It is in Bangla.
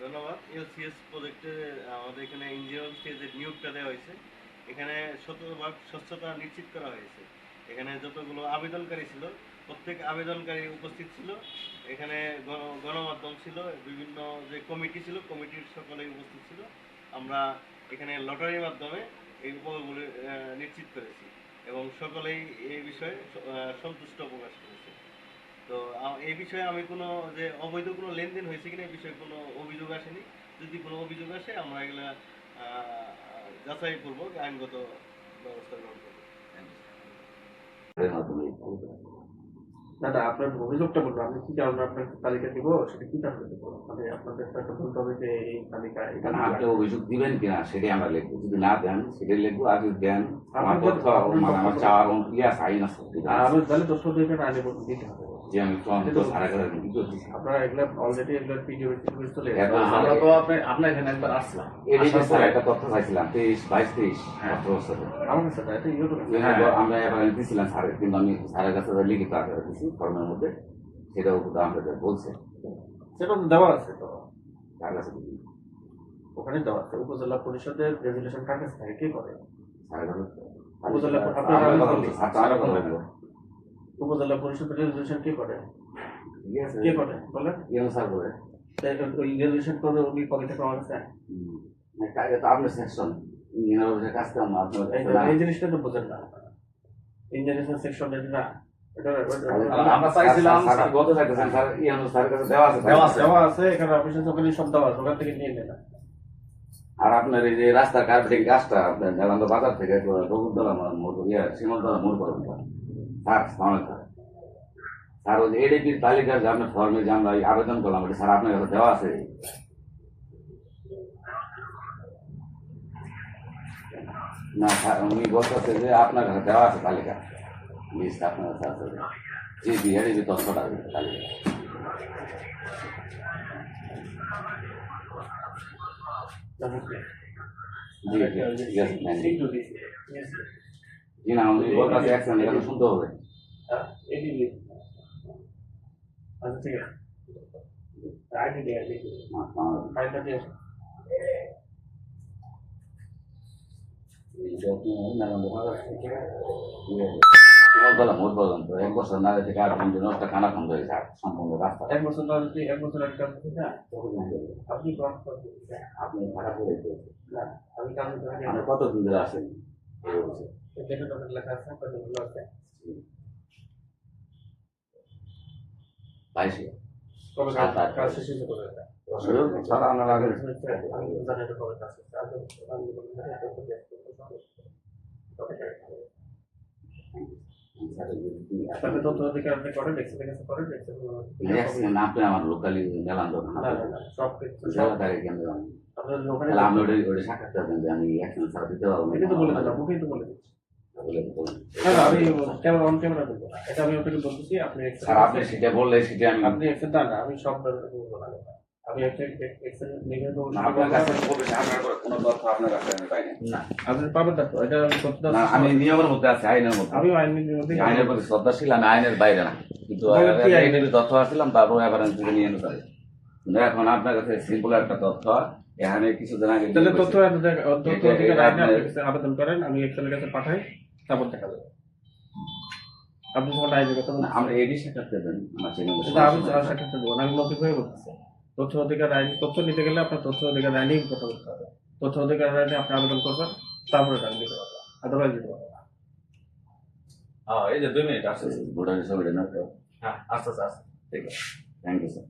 ধন্যবাদ। আমাদের এখানে ইঞ্জিনিয়ার স্টেজে নিয়োগটা দেওয়া হয়েছে এখানে শতভাগ স্বচ্ছতা নিশ্চিত করা হয়েছে। এখানে যতগুলো আবেদনকারী ছিল, প্রত্যেক আবেদনকারী উপস্থিত ছিল। এখানে গণ- গণমাধ্যম ছিল, বিভিন্ন যে কমিটি ছিল, কমিটির সকলেই উপস্থিত ছিল। আমরা এখানে লটারির মাধ্যমে এই উপগুলি নিশ্চিত করেছি এবং সকলেই এই বিষয়ে সন্তুষ্ট প্রকাশ করেছে। তো এই বিষয়ে আমি কোনো যে অবৈধ কোনো লেনদেন হয়েছে কিনা, এই বিষয়ে কোনো অভিযোগ আসেনি। যদি কোনো অভিযোগ আসে, আমরা এগুলা যাচাই করব, আইনগত ব্যবস্থা গ্রহণ করব। দাদা আপনার অভিযোগটা বলব আপনি কি কারণে আপনার তালিকা দিব সেটা কি কারণে দেবো? মানে আপনাদের একটা বলতে হবে যে এই তালিকা আপনি অভিযোগ দিবেন কিনা সেটাই আমরা লিখব। যদি না দেন সেটাই লিখব আর যদি দেন আমার তথ্য মানে আমার চাওয়ার ইয়ে আইন আছে আর আমি তাহলে তথ্য দিকে আইনে দিতে হবে। যে আমি চূড়ান্ত সারা করে আপনারা এগুলো অলরেডি এগুলো পিডিও চলে এখন গেছে আমরা তো আপনি আপনার এখানে একবার আসলাম। এদিকে আসার স্যার একটা তথ্য চাইছিলাম তেইশ বাইশ তেইশ। অঠরো আমার কাছে এটা ইউটিউবে আমরা এবার দিয়েছিলাম স্যারের কিন্তু আমি স্যারের কাছে লিখিত আকারে দিচ্ছি ফর্মের মধ্যে। সেটাও আমাদের বলছে। সেটা তো দেওয়া আছে তো। তার কাছে ওখানে দেওয়া আছে। উপজেলা পরিষদের রেজুলেশন কার কাছে থাকে কে করে? স্যারের উপজেলা আপনারা উপজেলা পরিষদের রেজুলেশন কে করে? কে করে? বলেন। ইয়ে স্যার করে। ওই রেজুলেশন করে উনি কবে থেকে আমার কাছে হুম। না, কাজে তো আপনার সেকশন ইঞ্জিনিয়ার অফিসের কাজ তো আপনার এই কাছে না। এই জিনিসটা তো বোঝেন না ইঞ্জিনিয়ারিং সেকশন না। আমরা চাইছিলাম স্যার চাইতেছেন স্যার স্যারের কাছে দেওয়া আছে দেওয়া আছে এখানে অফিসের দোকানে সব দেওয়া আছে ওখান থেকে নিয়ে নেন। আর আপনার এই যে রাস্তার কার্পেটিং কাজটা আপনার বাজার থেকে বগুড়তলা মোড় ইয়ে সীমন্তলা মোড় পর্যন্ত। স্যার সামনে স্যার স্যার ওই এডিপির তালিকার যে আপনার ফর্মে যে আমরা এই আবেদন করলাম ওটা স্যার আপনার কাছে দেওয়া আছে? না স্যার উনি বলতেছে যে আপনার কাছে দেওয়া আছে তালিকা। লিস্ট আপনার কাছে আছে। জি জি এডিপি তথ্যটা তালিকা। জি জি ঠিক আছে নেন, নিন। জি না উনি বলতেছে একশন এখানে শুনতে হবে আচ্ছা ঠিক আছে আইডি দিয়ে এক বছর না আট ঘণ্টা নষ্ট খানা হয়েছে সম্পূর্ণ রাস্তা এক বছর এক একটা আপনি আপনি ভাড়া করে আমি কাজ আপনি কত দিন ধরে আসেন যেটা ডকুমেন্ট লেখা আছে কতগুলো আছে। বাইশে কবে। কাজ শেষ আগে। জানি এটা কবে কাজ শেষ আগে আমি আমার লোকালি ওখানে তাহলে আমি ছাড়া দিতে পারব আমি ক্যামেরা অন ক্যামেরা দেবো না। এটা আমি আপনাকে বলতেছি আপনি আপনি সেটা বললে সেটা আমি আপনি এক্সেল না না আমি সব বলব না আমি একটা এক্সেল লিখে দেবো না, আপনার কাছে কোনো তথ্য আপনার কাছে আমি পাই না। না। আপনি পাবেন না এটা আমি সত্যি না, আমি নিয়মের মধ্যে আছি আইনের মধ্যে। আমি আইনের মধ্যে আইনের প্রতি শ্রদ্ধাশীল আমি আইনের বাইরে না। কিন্তু তথ্য আসছিলাম তারপর এবার আমি তুলে নিয়ে নিতে পারি। কিন্তু এখন আপনার কাছে সিম্পল একটা তথ্য এখানে কিছুদিন আগে তাহলে তথ্য কাছে আবেদন করেন আমি এক্সেলের কাছে পাঠাই। তারপর দেখা যাবে। আপনি যখন আইনের কথা না, আমরা এডি সাক্ষাৎ দেবেন আমার চ্যানেলে আমি সাক্ষাৎ দেবো আমি হয়ে বলতেছি। তথ্য অধিকার আইন তথ্য নিতে গেলে আপনার তথ্য অধিকার আইনেই কথা বলতে হবে। তথ্য অধিকার আইনে আপনি আবেদন করবেন তারপরে টাইম দিতে পারবেন আদারওয়াইজ দিতে পারবেন। হ্যাঁ এই যে দুই মিনিট আসছে ভোটার হ্যাঁ আস্তে আস্তে আস্তে ঠিক আছে। Thank you sir.